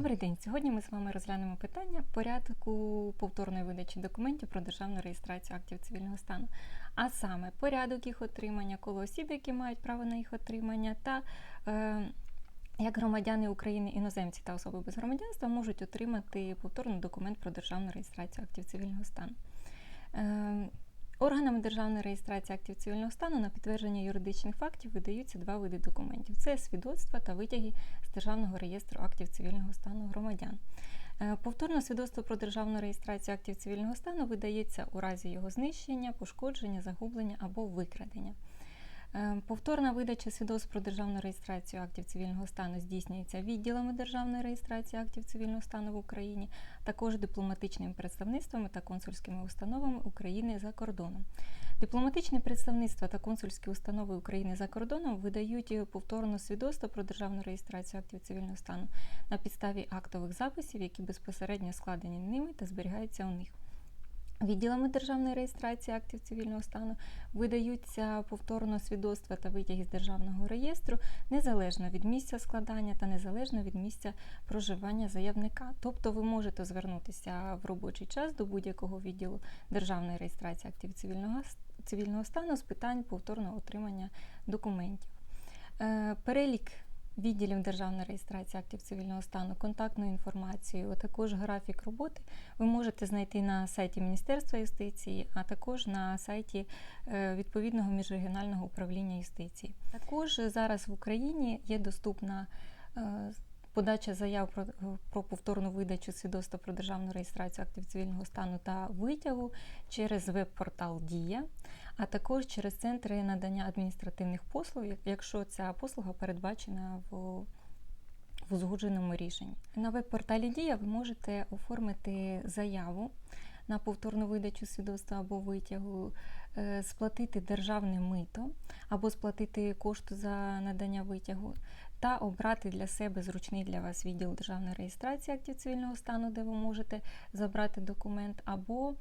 Добрий день. Сьогодні ми з вами розглянемо питання порядку повторної видачі документів про державну реєстрацію актів цивільного стану, а саме порядок їх отримання, коло осіб, які мають право на їх отримання, та е, як громадяни України, іноземці та особи без громадянства можуть отримати повторний документ про державну реєстрацію актів цивільного стану. Е, Органами державної реєстрації актів цивільного стану на підтвердження юридичних фактів видаються два види документів: це свідоцтва та витяги з державного реєстру актів цивільного стану громадян. Повторно свідоцтво про державну реєстрацію актів цивільного стану видається у разі його знищення, пошкодження, загублення або викрадення. Е, Повторна видача свідоцтв про державну реєстрацію актів цивільного стану здійснюється відділами державної реєстрації актів цивільного стану в Україні, також дипломатичними представництвами та консульськими установами України за кордоном. Дипломатичні представництва та консульські установи України за кордоном видають повторне свідоцтво про державну реєстрацію актів цивільного стану на підставі актових записів, які безпосередньо складені ними та зберігаються у них. Відділами державної реєстрації актів цивільного стану видаються повторно свідоцтва та витяги з державного реєстру незалежно від місця складання та незалежно від місця проживання заявника. Тобто ви можете звернутися в робочий час до будь-якого відділу державної реєстрації актів цивільного, цивільного стану з питань повторного отримання документів. Е, Перелік відділів державної реєстрації актів цивільного стану, контактну інформацію, а також графік роботи ви можете знайти на сайті Міністерства юстиції, а також на сайті е, відповідного міжрегіонального управління юстиції. Також зараз в Україні є доступна е, подача заяв про, про повторну видачу свідоцтва про державну реєстрацію актів цивільного стану та витягу через веб-портал Дія, а також через центри надання адміністративних послуг, якщо ця послуга передбачена в, в узгодженому рішенні. На веб-порталі Дія ви можете оформити заяву на повторну видачу свідоцтва або витягу, е, сплатити державне мито або сплатити кошти за надання витягу та обрати для себе зручний для вас відділ державної реєстрації актів цивільного стану, де ви можете забрати документ, або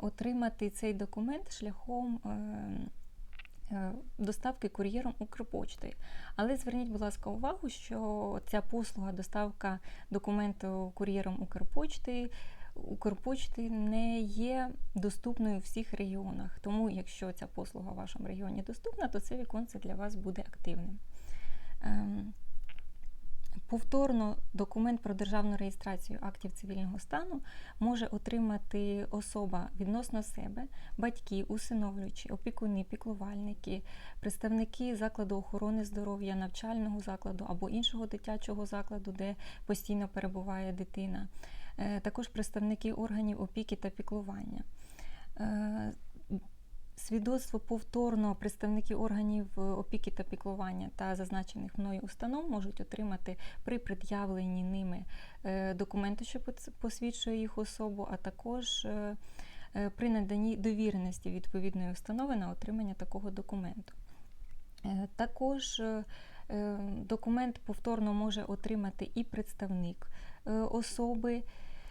отримати цей документ шляхом. е, е, Доставки кур'єром Укрпочтою. Але зверніть, будь ласка, увагу, що ця послуга доставка документу кур'єром Укрпочти Укрпочти не є доступною у всіх регіонах. Тому, якщо ця послуга в вашому регіоні доступна, то це віконце для вас буде активним. Повторно документ про державну реєстрацію актів цивільного стану може отримати особа відносно себе, батьки, усиновлювачі, опікуни, піклувальники, представники закладу охорони здоров'я, навчального закладу або іншого дитячого закладу, де постійно перебуває дитина, Е, також представники органів опіки та піклування. Свідоцтво повторно представники органів е, опіки та піклування та зазначених мною установ можуть отримати при пред'явленні ними е, документи, що посвідчує їх особу, а також е, при наданні довіреності відповідної установи на отримання такого документу. Також документ повторно може отримати і представник особи,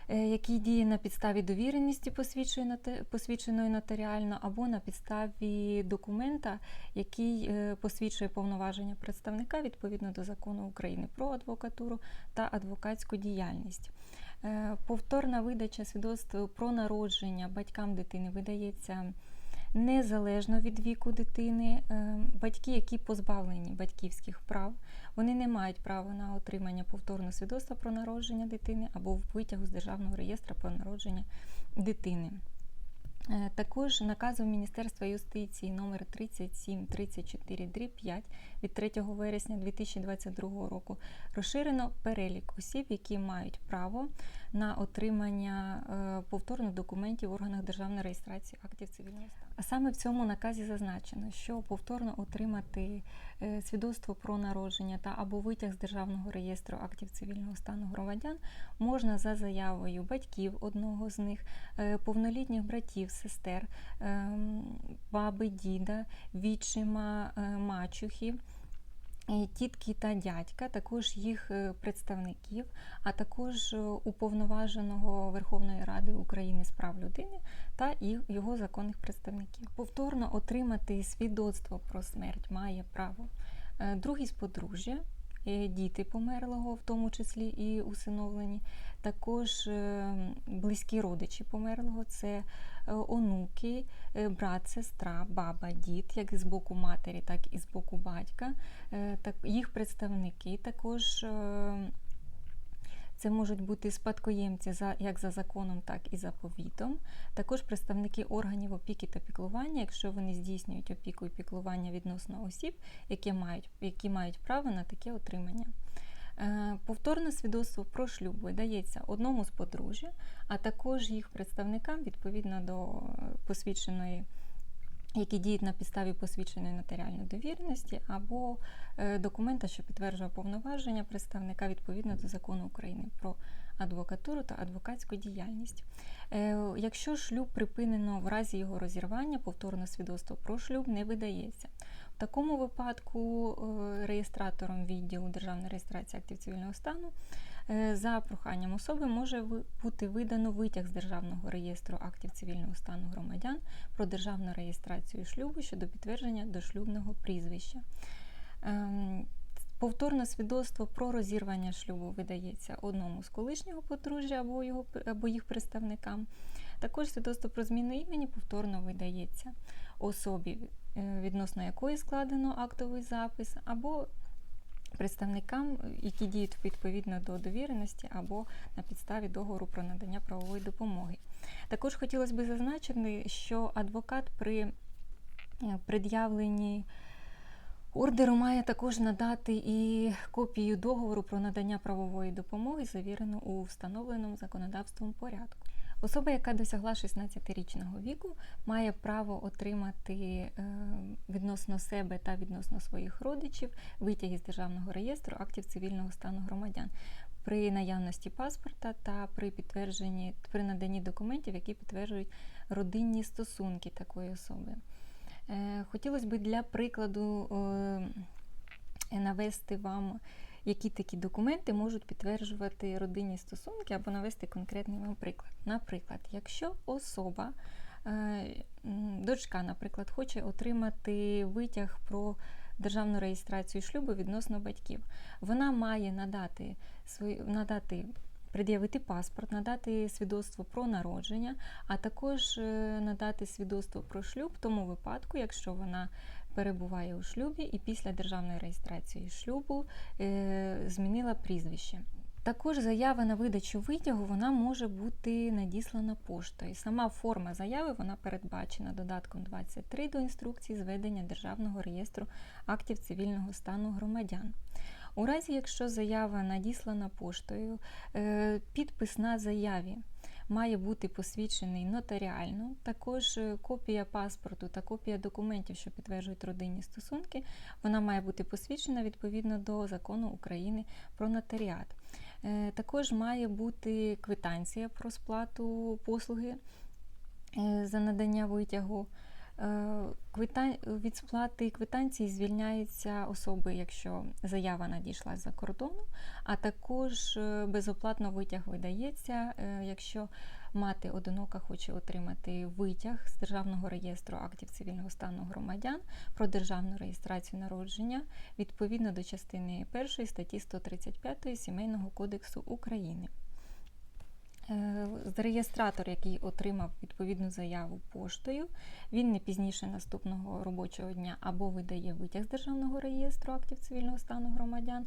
який діє на підставі довіреності, посвідченої нота- посвідченої нотаріально, або на підставі документа, який е, посвідчує повноваження представника відповідно до закону України про адвокатуру та адвокатську діяльність. Е, Повторна видача свідоцтв про народження батькам дитини видається незалежно від віку дитини. Е, Батьки, які позбавлені батьківських прав, вони не мають права на отримання повторного свідоцтва про народження дитини або витягу з державного реєстру про народження дитини. Е, Також наказом Міністерства юстиції номер 3734 5 від 3 вересня 2022 року розширено перелік осіб, які мають право на отримання е, повторних документів в органах державної реєстрації актів цивільного стану. А саме в цьому наказі зазначено, що повторно отримати е, свідоцтво про народження та або витяг з державного реєстру актів цивільного стану громадян можна за заявою батьків одного з них, е, повнолітніх братів, сестер, ем, баби, діда, відчима, мачухів. мачухи. Тітки та дядька, також їх е, представників, а також е, уповноваженого Верховної Ради України з прав людини та його законних представників. Повторно отримати свідоцтво про смерть має право е, другий з подружжя, діти померлого, в тому числі і усиновлені, також близькі родичі померлого це онуки, е, брат, сестра, баба, дід, як з боку матері, так і з боку батька, е, їх представники також. е, Це можуть бути спадкоємці за як за законом, так і за повітом. Також представники органів опіки та піклування, якщо вони здійснюють опіку і піклування відносно осіб, які мають, які мають право на таке отримання. Е, Повторне свідоцтво про шлюб видається одному з подружжя, а також їх представникам відповідно до е, посвідченої, які діють на підставі посвідченої нотаріальної довіреності, або е, документа, що підтверджує повноваження представника відповідно до закону України про адвокатуру та адвокатську діяльність. Е, Якщо шлюб припинено в разі його розірвання, повторне свідоцтво про шлюб не видається. В такому випадку е, реєстратором відділу державної реєстрації актів цивільного стану за проханням особи може бути видано витяг з державного реєстру актів цивільного стану громадян про державну реєстрацію шлюбу щодо підтвердження дошлюбного прізвища. Ем, Повторне свідоцтво про розірвання шлюбу видається одному з колишнього подружжя або, його, або їх представникам. Також свідоцтво про зміну імені повторно видається особі, е, відносно якої складено актовий запис, або представникам, які діють відповідно до довіреності або на підставі договору про надання правової допомоги. Також хотілося б зазначити, що адвокат при е, пред'явленні ордеру має також надати і копію договору про надання правової допомоги, завірену у встановленому законодавством порядку. Особа, яка досягла 16-річного віку, має право отримати е, відносно себе та відносно своїх родичів витяги з державного реєстру актів цивільного стану громадян при наявності паспорта та при підтвердженні при наданні документів, які підтверджують родинні стосунки такої особи. Е, Хотілося б для прикладу е, навести вам, які такі документи можуть підтверджувати родинні стосунки, або навести конкретний вам приклад. Наприклад, якщо особа, е, дочка, наприклад, хоче отримати витяг про державну реєстрацію шлюбу відносно батьків, вона має надати свої надати. Пред'явити паспорт, надати свідоцтво про народження, а також е, надати свідоцтво про шлюб в тому випадку, якщо вона перебуває у шлюбі і після державної реєстрації шлюбу е, змінила прізвище. Також заява на видачу витягу вона може бути надіслана поштою. Сама форма заяви вона передбачена додатком 23 до інструкції зведення Державного реєстру актів цивільного стану громадян. У разі, якщо заява надіслана поштою, е, підпис на заяві має бути посвідчений нотаріально, також е, копія паспорту та копія документів, що підтверджують родинні стосунки, вона має бути посвідчена відповідно до закону України про нотаріат. Е, Також має бути квитанція про сплату послуги е, за надання витягу. Е, Від сплати квитанції звільняються особи, якщо заява надійшла з-за кордону, а також е, безоплатно витяг видається, е, якщо мати одинока хоче отримати витяг з Державного реєстру актів цивільного стану громадян про державну реєстрацію народження відповідно до частини 1 статті 135 Сімейного кодексу України. Е, Реєстратор, який отримав відповідну заяву поштою, він не пізніше наступного робочого дня або видає витяг з державного реєстру актів цивільного стану громадян,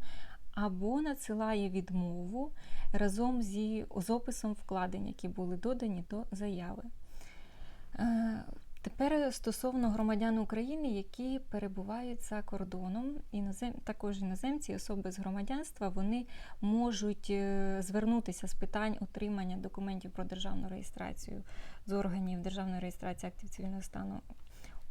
або надсилає відмову разом зі з описом вкладень, які були додані до заяви. Е, Тепер стосовно громадян України, які перебувають за кордоном, інозем... також іноземці, особи з громадянства, вони можуть е, звернутися з питань отримання документів про державну реєстрацію з органів державної реєстрації актів цивільного стану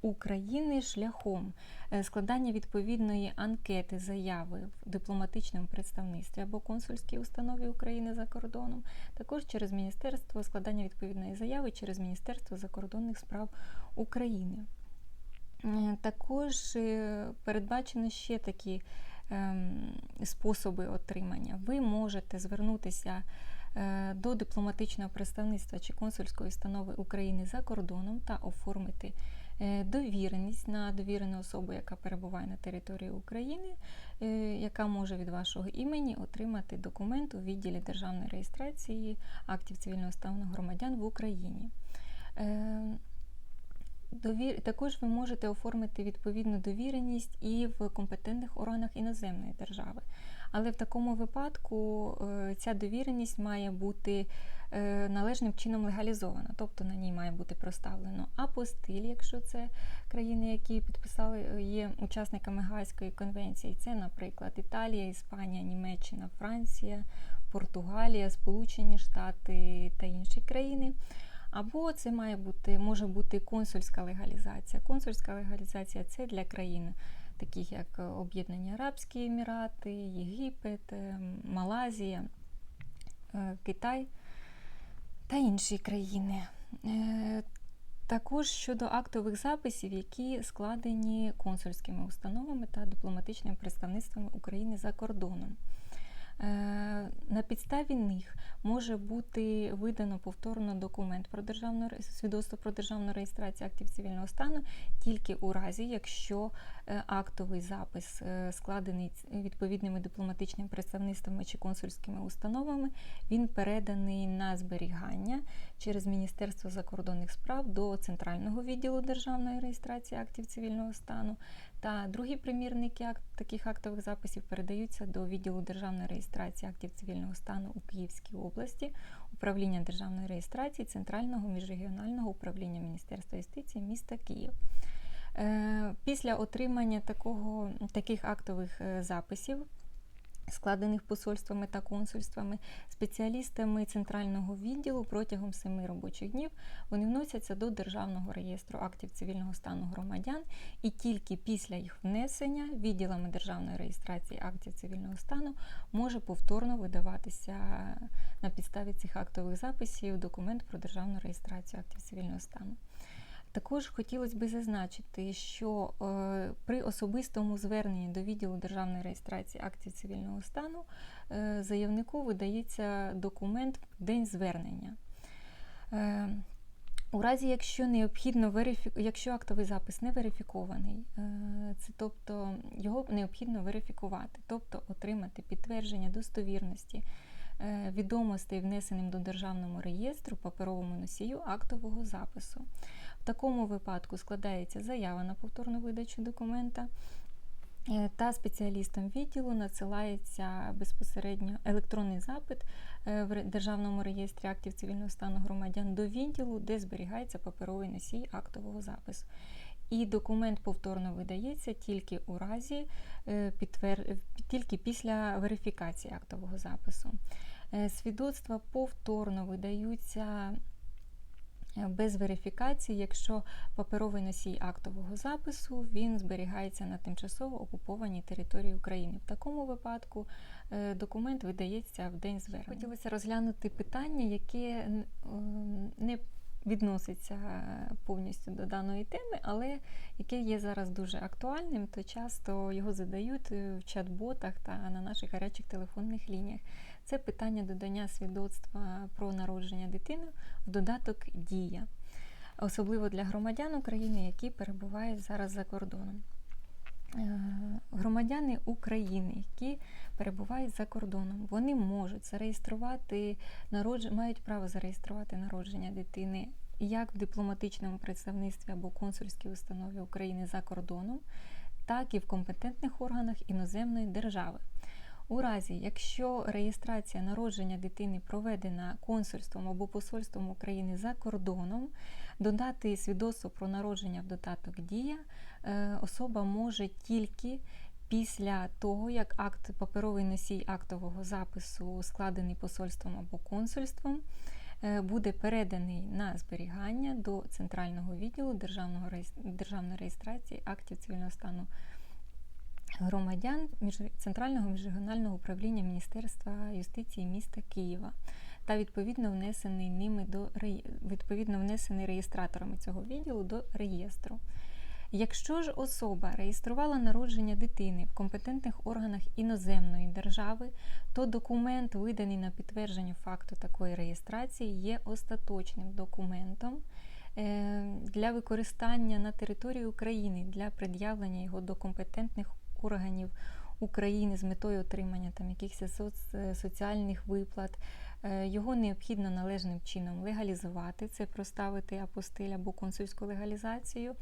України шляхом е, складання відповідної анкети заяви в дипломатичному представництві або консульській установі України за кордоном, також через міністерство складання відповідної заяви через Міністерство закордонних справ України. Е, Також е, передбачені ще такі ем, способи отримання. Ви можете звернутися до дипломатичного представництва чи консульської установи України за кордоном та оформити Довіреність на довірену особу, яка перебуває на території України, е, яка може від вашого імені отримати документ у відділі державної реєстрації актів цивільного стану громадян в Україні. Довір... Також ви можете оформити відповідну довіреність і в компетентних органах іноземної держави. Але в такому випадку е, ця довіреність має бути е, належним чином легалізована, тобто на ній має бути проставлено апостиль, якщо це країни, які підписали, е, є учасниками Гаазької конвенції. Це, наприклад, Італія, Іспанія, Німеччина, Франція, Португалія, Сполучені Штати та інші країни. Або це має бути, може бути консульська легалізація. Консульська легалізація це для країн, таких як Об'єднані Арабські Емірати, Єгипет, е, Малазія, е, Китай та інші країни. Е, Також щодо актових записів, які складені консульськими установами та дипломатичними представництвами України за кордоном. Е, На підставі них може бути видано повторно документ про державну свідоцтво про державну реєстрацію актів цивільного стану тільки у разі, якщо е, актовий запис е, складений відповідними дипломатичними представництвами чи консульськими установами, він переданий на зберігання через Міністерство закордонних справ до центрального відділу державної реєстрації актів цивільного стану. Та другі примірники таких актових записів передаються до відділу державної реєстрації актів цивільного стану у Київській області, управління державної реєстрації Центрального міжрегіонального управління Міністерства юстиції міста Київ. Е, Після отримання такого, таких актових е, записів, складених посольствами та консульствами, спеціалістами центрального відділу протягом семи робочих днів вони вносяться до Державного реєстру актів цивільного стану громадян, і тільки після їх внесення відділами державної реєстрації актів цивільного стану може повторно видаватися на підставі цих актових записів документ про державну реєстрацію актів цивільного стану. Також хотілося б зазначити, що е, при особистому зверненні до відділу державної реєстрації актів цивільного стану е, заявнику видається документ в день звернення. Е, у разі, якщо необхідно верифі... якщо актовий запис не верифікований, це тобто його необхідно верифікувати, тобто отримати підтвердження достовірності відомостей, внесеним до державного реєстру паперовому носію актового запису. В такому випадку складається заява на повторну видачу документа. е, Та спеціалістам відділу надсилається безпосередньо електронний запит е, в Державному реєстрі актів цивільного стану громадян до відділу, де зберігається паперовий носій актового запису. І документ повторно видається тільки у разі е, підтвер... тільки після верифікації актового запису. Свідоцтва повторно видаються без верифікації, якщо паперовий носій актового запису він зберігається на тимчасово окупованій території України. В такому випадку е, документ видається в день звернення. Хотілося розглянути питання, яке ем, не відноситься повністю до даної теми, але яке є зараз дуже актуальним, то часто його задають е, в чат-ботах та на наших гарячих телефонних лініях. Це питання додання свідоцтва про народження дитини в додаток Дія, особливо для громадян України, які перебувають зараз за кордоном. Е, Громадяни України, які перебувають за кордоном, вони можуть зареєструвати народження, мають право зареєструвати народження дитини як в дипломатичному представництві або консульській установі України за кордоном, так і в компетентних органах іноземної держави. У разі, якщо реєстрація народження дитини проведена консульством або посольством України за кордоном, додати свідоцтво про народження в додаток Дія е, особа може тільки після того, як акт паперовий носій актового запису, складений посольством або консульством, е, буде переданий на зберігання до центрального відділу державного державної реєстрації актів цивільного стану громадян Центрального міжрегіонального управління Міністерства юстиції міста Києва та відповідно внесений ними до відповідно внесений реєстраторами цього відділу до реєстру. Якщо ж особа реєструвала народження дитини в компетентних органах іноземної держави, то документ, виданий на підтвердження факту такої реєстрації, є остаточним документом, е, для використання на території України для пред'явлення його до компетентних органів України з метою отримання там якихось соціальних виплат. Е, Його необхідно належним чином легалізувати, це проставити апостиль або консульську легалізацію,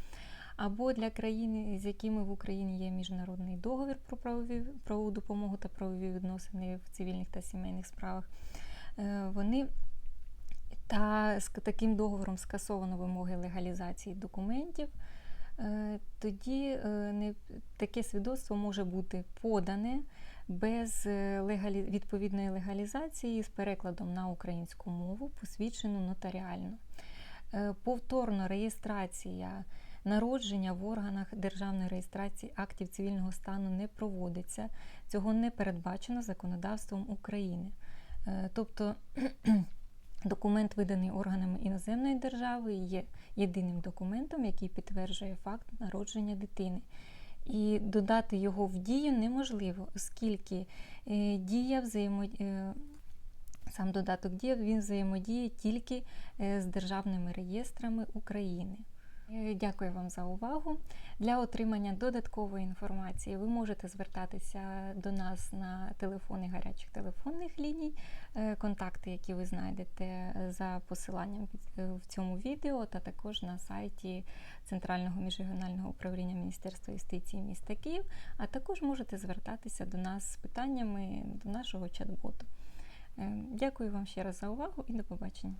або для країн, з якими в Україні є міжнародний договір про правові, правову допомогу та правові відносини в цивільних та сімейних справах. Е, Вони та з таким договором скасовано вимоги легалізації документів. Е, Тоді е, таке свідоцтво може бути подане без е, легалі, відповідної легалізації з перекладом на українську мову, посвідчену нотаріально. Повторно реєстрація народження в органах державної реєстрації актів цивільного стану не проводиться. Цього не передбачено законодавством України. Тобто документ, виданий органами іноземної держави, є єдиним документом, який підтверджує факт народження дитини. І додати його в дію неможливо, оскільки е, дія взаємо... е, сам додаток дія він взаємодіє тільки е, з державними реєстрами України. Е, Дякую вам за увагу. Для отримання додаткової інформації ви можете звертатися до нас на телефони гарячих телефонних ліній, е, контакти, які ви знайдете за посиланням е, в цьому відео, та також на сайті Центрального міжрегіонального управління Міністерства юстиції міста Київ, а також можете звертатися до нас з питаннями до нашого чат-боту. Дякую вам ще раз за увагу і до побачення.